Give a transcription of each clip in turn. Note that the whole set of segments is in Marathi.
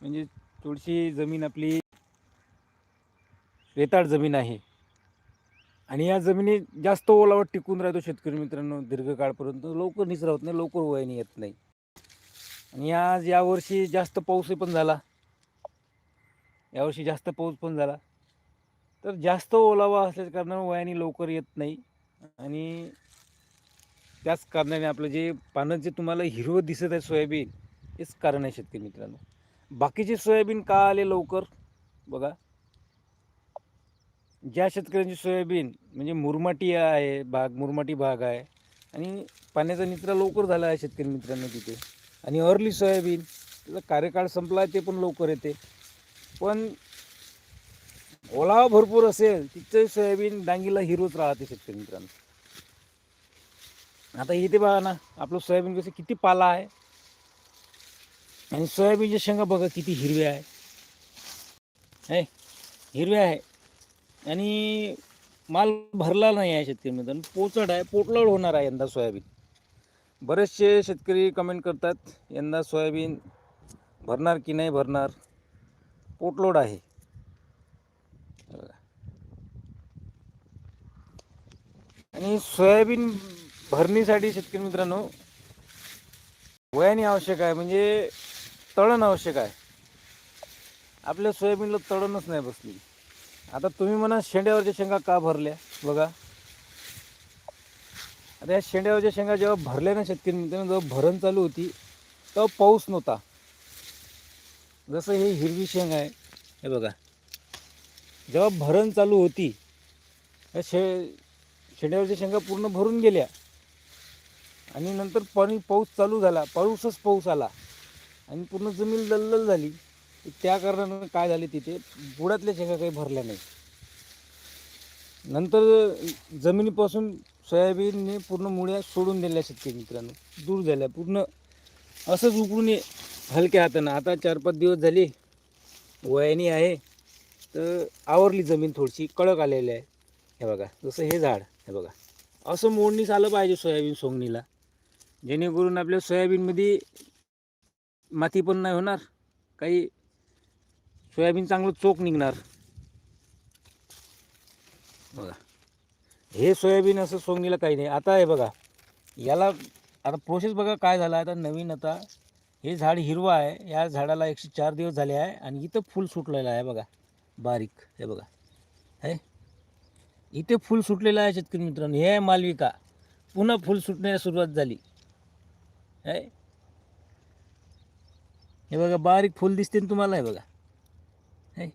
म्हणजे थोडीशी जमीन आपली रेताळ जमीन आहे. आणि या जमिनीत जास्त ओलावा टिकून राहतो शेतकरी मित्रांनो दीर्घकाळपर्यंत. लवकर निचरा होत नाही लवकर वयाने येत नाही. आणि आज यावर्षी जास्त पाऊसही पण झाला. यावर्षी जास्त पाऊस पण झाला. तर जास्त ओलावा असल्याच्या कारणानं वयाने लवकर येत नाही. आणि त्याच कारणाने आपलं जे पानं जे तुम्हाला हिरवं दिसत आहे सोयाबीन हेच कारण आहे शेतकरी मित्रांनो. बाकीचे सोयाबीन का आले लवकर? बघा. ज्या शेतकऱ्यांची सोयाबीन म्हणजे मुरमाटी आहे भाग मुरमाटी भाग आहे आणि पाण्याचा निचरा लवकर झाला आहे शेतकरी मित्रांनो तिथे. आणि अर्ली सोयाबीन त्याचा कार्यकाळ संपला आहे ते पण लवकर येते. पण ओलावा भरपूर असेल तिथे सोयाबीन डांगीला हिरोच राहते शेतकरी मित्रांनो. आता इथे बघा ना आपलं सोयाबीन कसं किती पाला आहे. आणि सोयाबीनच्या शेंगा बघा किती हिरव्या आहे. है हिरव्या आहे. आणि माल भरला नाही आहे शेतकरी आणि पोचड आहे पोटलड होणार आहे यंदा सोयाबीन. बरेचसे शेतकरी कमेंट करतात यंदा सोयाबीन भरणार की नाही भरणार? पोटलोड आहे. आणि सोयाबीन भरणीसाठी शेतकरी मित्रांनो वयाने आवश्यक आहे. म्हणजे तळण आवश्यक आहे. आपल्या सोयाबीनला तळणच नाही बसली. आता तुम्ही म्हणा शेंड्यावरच्या शेंगा का भरल्या? बघा. आता या शेंड्यावरच्या शेंगा जेव्हा भरल्या ना शेतकरी मित्रांनो जेव्हा भरण चालू होती तेव्हा पाऊस नव्हता. जसं हे हिरवी शेंग आहे हे बघा. जेव्हा भरण चालू होती या शे शेंड्यावरच्या शेंगा पूर्ण भरून गेल्या. आणि नंतर पाणी पाऊस चालू झाला. पाऊसच पाऊस आला. आणि पूर्ण जमीन दलदल झाली. त्या कारणानं काय झाले तिथे? बुडातल्या शेंगा काही भरल्या नाही नंतर जमिनीपासून सोयाबीनने पूर्ण मुळ्या सोडून दिल्या शेतकरी मित्रांनो. दूर झाल्या. पूर्ण असंच उकळून ये हलक्या हातानं. आता चार पाच दिवस झाले वयानी आहे. तर आवरली जमीन थोडीशी. कडक आलेली आहे. हे बघा. जसं हे झाड. हे बघा. असं मोडणीच आलं पाहिजे सोयाबीन सोंगणीला. जेणेकरून आपल्या सोयाबीनमध्ये माती पण नाही होणार. काही सोयाबीन चांगलं चोख निघणार. बघा. हे सोयाबीन असं सोंगणीला काही नाही. आता हे बघा. याला आता प्रोसेस बघा काय झाला. आता नवीन आता हे झाड हिरवं आहे. या झाडाला एकशे चार दिवस झाले आहे आणि इथं फूल सुटलेलं आहे बघा. बारीक. हे बघा. हे? इथे फूल सुटलेलं आहे शेतकरी मित्रांनो. हे आहे मालविका. पुन्हा फूल सुटण्यास सुरुवात झाली. आहे हे बघा बारीक फूल दिसते तुम्हाला हे बघा. हे.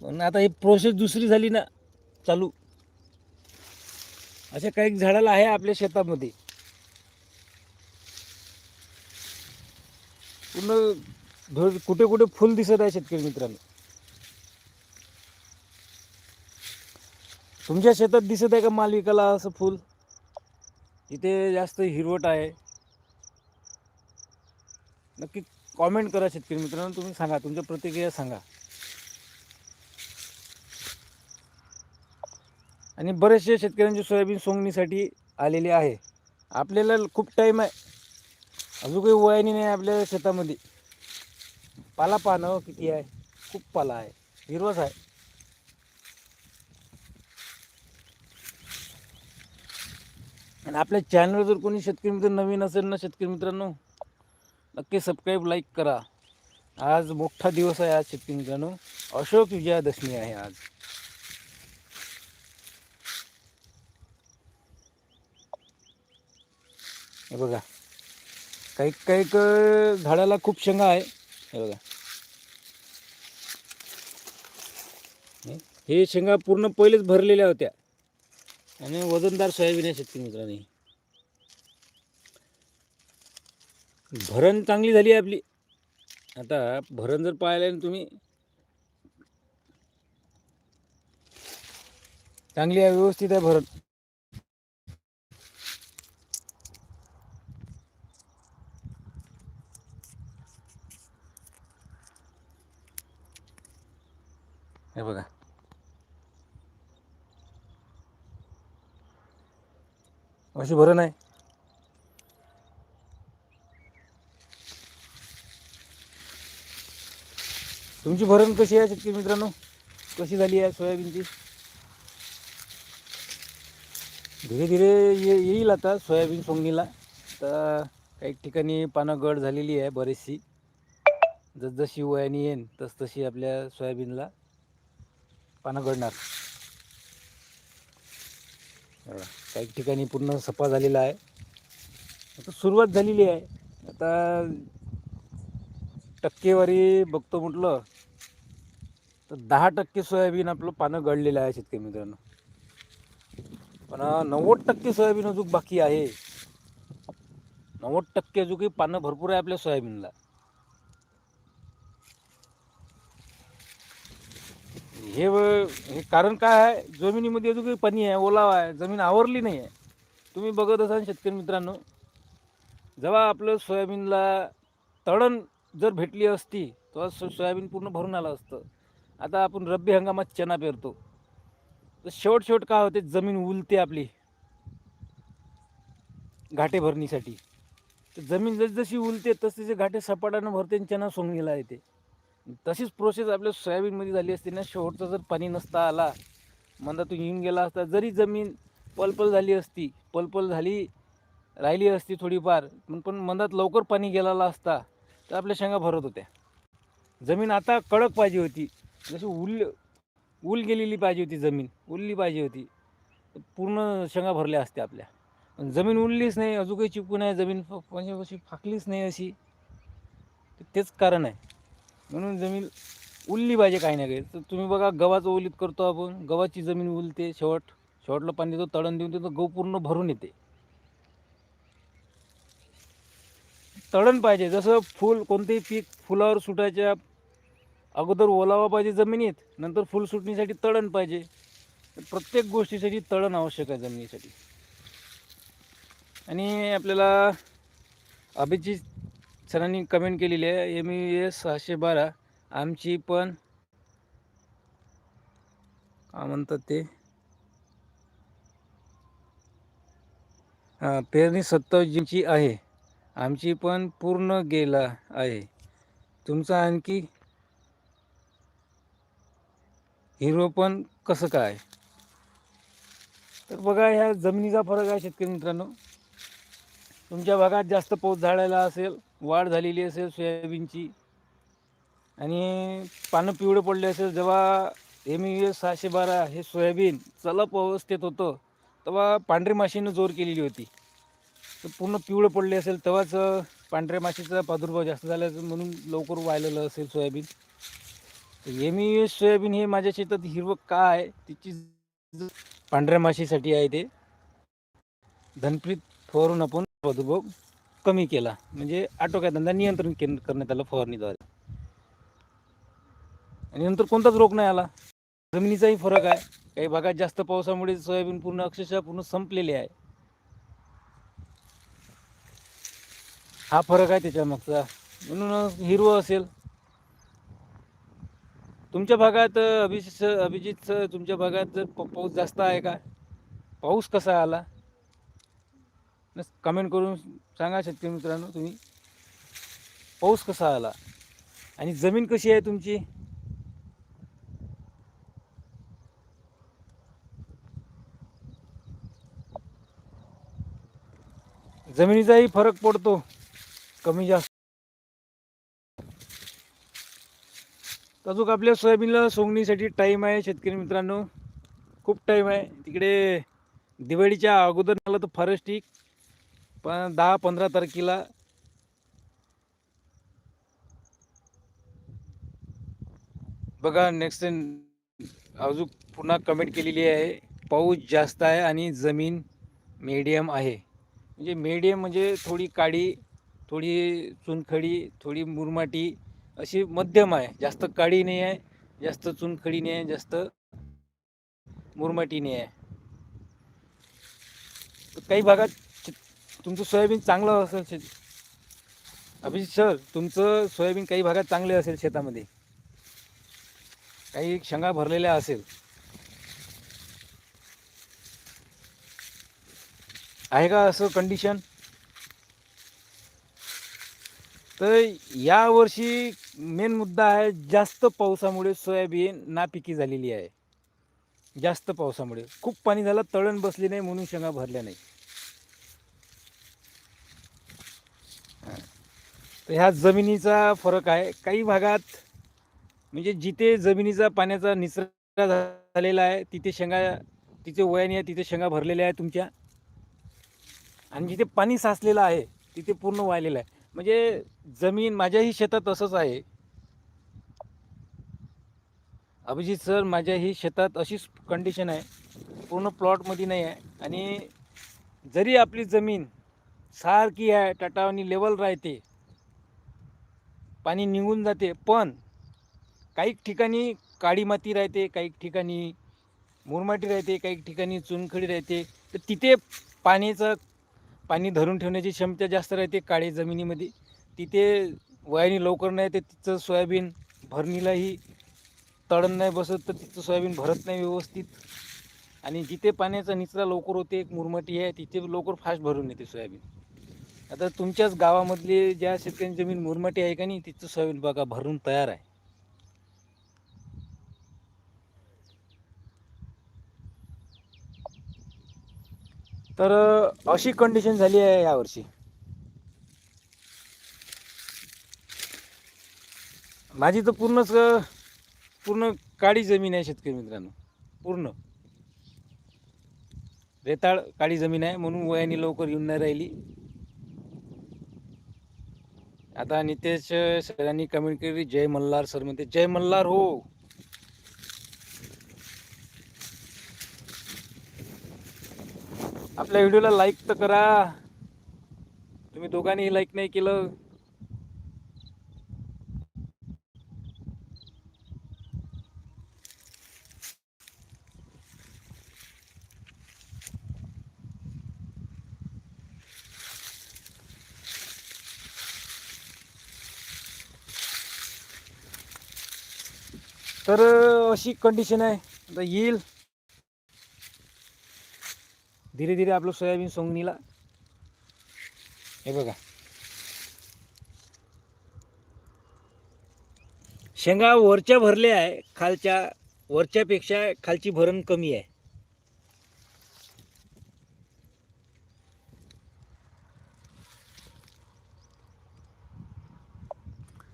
पण आता हे प्रोसेस दुसरी झाली ना चालू. अशा काही झाडाला आहे आपल्या शेतामध्ये. पूर्ण कुठे कुठे फुल दिसत आहे शेतकरी मित्रांनो. तुमच्या शेतात दिसत आहे का मालविकाला असं फुल? इथे जास्त हिरवट आहे. नक्की कॉमेंट करा शेतकरी मित्रांनो तुम्ही सांगा तुमच्या प्रतिक्रिया सांगा. आणि बरेचसे शेतकऱ्यांची सोयाबीन सोंगणीसाठी आलेले आहे. आपल्याला खूप टाईम आहे. अजून काही वयानी नाही आपल्या शेतामध्ये. पाला पानं हो, किती आहे? खूप पाला आहे. हिरवस आहे. आणि आपल्या चॅनलवर जर कोणी शेतकरी मित्र नवीन असेल ना शेतकरी मित्रांनो नक्की सबस्क्राईब लाईक करा. आज मोठा दिवस आहे आज शेतकरी मित्रांनो अशोक विजयादशमी आहे आज. हे बघा. काही काही झाडाला खूप शेंगा आहे. हे बघा. हे- हे शेंगा पूर्ण पहिलेच भरलेल्या होत्या. आणि वजनदार सोयाबीन आहे शेतकरी मित्रांनी भरण चांगली झाली आहे आपली. आता भरण जर पाहिलं ना तुम्ही चांगली आहे व्यवस्थित आहे भरण. हे बघा. अशी भरण आहे. तुमची भरण कशी आहे शेतकरी मित्रांनो? कशी झाली आहे सोयाबीनची? धीरे धीरे ये येईल आता सोयाबीन सोंगणीला. तर काही ठिकाणी पानं गड झालेली आहे बरीचशी. जसजशी वयाने येईन तसतशी आपल्या सोयाबीनला पानं गडणार. काही ठिकाणी पूर्ण सफा झालेला आहे. आता सुरुवात झालेली आहे. आता टक्केवारी बघतो म्हटलं तर दहा टक्के सोयाबीन आपलं पानं गळलेलं आहे शेतकरी मित्रांनो. पण नव्वद टक्के सोयाबीन अजून बाकी आहे. नव्वद टक्के अजूनही पानं भरपूर आहे आपल्या सोयाबीनला. हे हे कारण काय आहे? जमिनीमध्ये अजून काही पाणी आहे ओलावा आहे जमीन आवरली नाही आहे. तुम्ही बघत असाल शेतकरी मित्रांनो जेव्हा आपलं सोयाबीनला तळण जर भेटली असती तेव्हा सो सोयाबीन पूर्ण भरून आलं असतं. आता आपण रब्बी हंगामात चना पेरतो. तर शेवट शेवट काय होते जमीन उलते आपली. घाटे भरणीसाठी. तर जमीन जसजशी उलते तसतसे घाटे सपाटानं भरते आणि चना सोंगणीला येते. तशीच प्रोसेस आपल्या सोयाबीनमध्ये झाली असते ना शेवटचा जर पाणी नसता आला मंदातून येऊन गेला असता जरी जमीन पलपल झाली असती पलपल झाली राहिली असती थोडीफार पण पण मंदात लवकर पाणी गेलेला असता तर आपल्या शेंगा भरत होत्या. जमीन आता कडक पाहिजे होती. जशी उल उल गेलेली पाहिजे होती जमीन उलली पाहिजे होती. पूर्ण शेंगा भरल्या असत्या आपल्या. जमीन उरलीच नाही अजून काही चिपकून आहे जमीन म्हणजे अशी फाकलीच नाही अशी. तेच कारण आहे. म्हणून जमीन उरली पाहिजे काही ना काही. तर तुम्ही बघा गव्हाचं ओलीत करतो आपण. गव्हाची जमीन उलते शेवट. शेवटला पाणी देतो तळण देऊन देतो गहू पूर्ण भरून येते. तळण पाहिजे. जसं फूल कोणतेही पीक फुलावर सुटायच्या अगोदर ओलावा पाहिजे जमिनीत नंतर फुल सुटणीसाठी तळण पाहिजे. प्रत्येक गोष्टीसाठी तळण आवश्यक आहे जमिनीसाठी. आणि आपल्याला अभिजित सरांनी कमेंट केलेली आहे एम यू एस सहाशे बारा आमची पण काय म्हणतात ते? हां पेरणी सत्तावीसची आहे. आमची पण पूर्ण गेला आहे. तुमचा आणखी हिरो पण कसं काय? तर बघा ह्या जमिनीचा फरक आहे शेतकरी मित्रांनो. तुमच्या भागात जास्त पाऊस झाडायला असेल वाढ झालेली असेल सोयाबीनची आणि पानं पिवळं पडले असेल जेव्हा एम यू एस सहाशे बारा हे सोयाबीन चलप अवस्थेत होतं तेव्हा पांढरी माशीनं जोर केलेली होती. तर पूर्ण पिवळं पडले असेल तेव्हाच पांढऱ्या माशीचा प्रादुर्भाव जास्त झाला म्हणून लवकर वाळलेलं असेल सोयाबीन. एम सोयाबीन हे माझ्या शेतात हिरवं का आहे तिची पांढऱ्या माशीसाठी आहे ते. धनप्रीत फवारून आपण प्रादुर्भाव कमी केला. म्हणजे आटोक्या धंदा नियंत्रण करण्यात आलं फवारणीद्वारे. आणि नंतर कोणताच रोग नाही आला. जमिनीचाही फरक आहे. काही भागात जास्त पावसामुळे सोयाबीन पूर्ण अक्षरशः पूर्ण संपलेले आहे. हा फरक आहे त्याच्यामागचा म्हणून हिरवं असेल तुमच्या भागात अभिजित अभिजित सर तुमच्या भागात जर प- पाऊस जास्त आहे का? पाऊस कसा आला? कमेंट करून सांगा शेतकरी मित्रांनो तुम्ही. पाऊस कसा आला? आणि जमीन कशी आहे तुमची? जमिनीचाही फरक पडतो कमी जास्त. अजून आपल्या सोयाबीनला सोंगणीसाठी टाईम आहे शेतकरी मित्रांनो. खूप टाईम आहे. तिकडे दिवाळीच्या अगोदर आलं तर फारच ठीक पण दहा पंधरा तारखेला बघा नेक्स्ट अजून पुन्हा कमेंट केलेली आहे. पाऊस जास्त आहे आणि जमीन मीडियम आहे. म्हणजे मीडियम म्हणजे थोडी काळी थोडी चुनखडी थोडी मुरमाटी अशी मध्यम आहे. जास्त काळी नाही आहे जास्त चुनखडी नाही आहे जास्त मुरमाटी नाही आहे. तर काही भागात तुमचं सोयाबीन चांगलं असेल शेत अभिजित सर तुमचं सोयाबीन काही भागात चांगले असेल शेतामध्ये? काही शेंगा भरलेल्या असेल? आहे का असं कंडिशन तर यावर्षी मेन मुद्दा आहे जास्त पावसामुळे सोयाबीन नापिकी झालेली आहे. जास्त पावसामुळे. खूप पाणी झालं तळण बसली नाही म्हणून शेंगा भरल्या नाही. तर ह्या जमिनीचा फरक आहे. काही भागात म्हणजे जिथे जमिनीचा पाण्याचा निचरा झालेला आहे तिथे शेंगा तिथे वयाने आहे तिथे शेंगा भरलेल्या आहे तुमच्या. आणि जिथे पाणी साचलेलं आहे तिथे पूर्ण वाहिलेलं आहे. म्हणजे जमीन माझ्याही शेतात तसंच आहे. अभिजित सर माझ्याही शेतात अशीच कंडिशन आहे. पूर्ण प्लॉटमध्ये नाही आहे. आणि जरी आपली जमीन सारखी आहे टाटावानी लेवल राहते पाणी निघून जाते पण काही ठिकाणी काळी माती राहते काही ठिकाणी मुरमाटी राहते काही ठिकाणी चुनखडी राहते तर तिथे पाण्याचं पाणी धरून ठेवण्याची क्षमता जास्त राहते काळी जमिनीमध्ये. तिथे वयाने लवकर नाही ते तिचं सोयाबीन भरणीलाही तळण नाही बसत तर तिचं सोयाबीन भरत नाही व्यवस्थित. आणि जिथे पाण्याचा निचरा लवकर होते एक मुरमटी आहे तिथे लवकर फास्ट भरून येते सोयाबीन. आता तुमच्याच गावामधली ज्या शेतकऱ्यांची जमीन मुरमाटी आहे का नाही तिचं सोयाबीन बघा भरून तयार आहे. तर अशी कंडिशन झाली आहे यावर्षी. माझी तर पूर्णच पूर्ण काळी जमीन आहे शेतकरी मित्रांनो. पूर्ण. रेताळ काळी जमीन आहे म्हणून वयाने लवकर येऊन नाही राहिली. आता नितेश सरांनी कमेंट केली जय मल्हार सर म्हणते. जय मल्हार हो. आपल्या व्हिडिओला लाईक तर करा. तुम्ही दोघांनी लाईक नाही केलं. तर अशी कंडिशन आहे. आता येईल. धीरे धीरे आपलं सोयाबीन सोंगणीला. हे बघा. शेंगा वरच्या भरल्या आहे खालच्या वरच्यापेक्षा खालची भरण कमी आहे.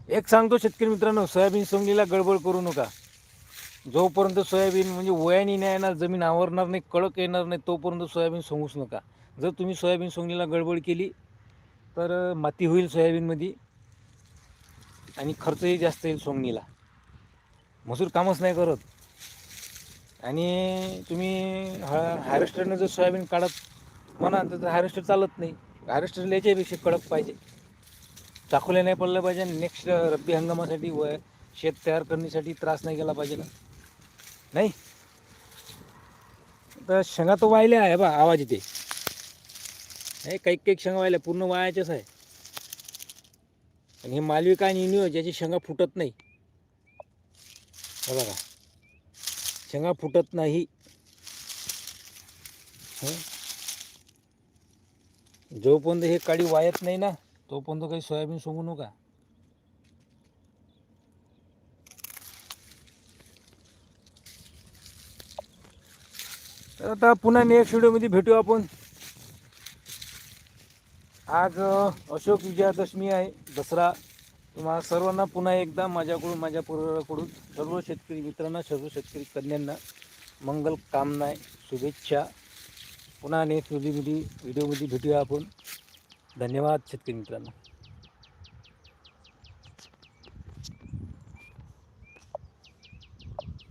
एक सांगतो शेतकरी मित्रांनो सोयाबीन सोंगणीला गडबड करू नका. जोपर्यंत सोयाबीन म्हणजे वयाने नाही येणार जमीन आवरणार नाही कडक येणार नाही तोपर्यंत सोयाबीन सोंगूच नका. जर तुम्ही सोयाबीन सोंगणीला गडबड केली तर माती होईल सोयाबीनमध्ये आणि खर्चही जास्त येईल सोंगणीला. मजूर कामच नाही करत. आणि तुम्ही हा हार्वेस्टरनं जर सोयाबीन काढत म्हणा तर हार्वेस्टर चालत नाही. हार्वेस्टर याच्यापेक्षा कडक पाहिजे. चाकूला नाही पडलं पाहिजे नेक्स्ट रब्बी हंगामासाठी व शेत तयार करण्यासाठी त्रास नाही गेला पाहिजे ना. नाही? तर शेंगा तो वाहिल्या आहे बा आवाज इथे हे काही काही शेंगा वाहिल्या पूर्ण वायाच्याच आहे. आणि हे मालविका आणि इनिओ ज्याची शेंगा फुटत नाही. हे बघा. शेंगा फुटत नाही. जोपर्यंत हे काडी वायत नाही ना तोपर्यंत काही सोयाबीन सोंगू नका. आता पुन्हा नेक्स्ट व्हिडिओमध्ये भेटू आपण. आज अशोक विजयादशमी आहे दसरा. तुम्हाला सर्वांना पुन्हा एकदा माझ्याकडून माझ्या पूर्वकडून सर्व शेतकरी मित्रांना सर्व शेतकरी कन्यांना मंगल कामना शुभेच्छा. पुन्हा नेक्स्ट व्हिडिओमध्ये व्हिडिओमध्ये भेटूया आपण. धन्यवाद शेतकरी मित्रांनो.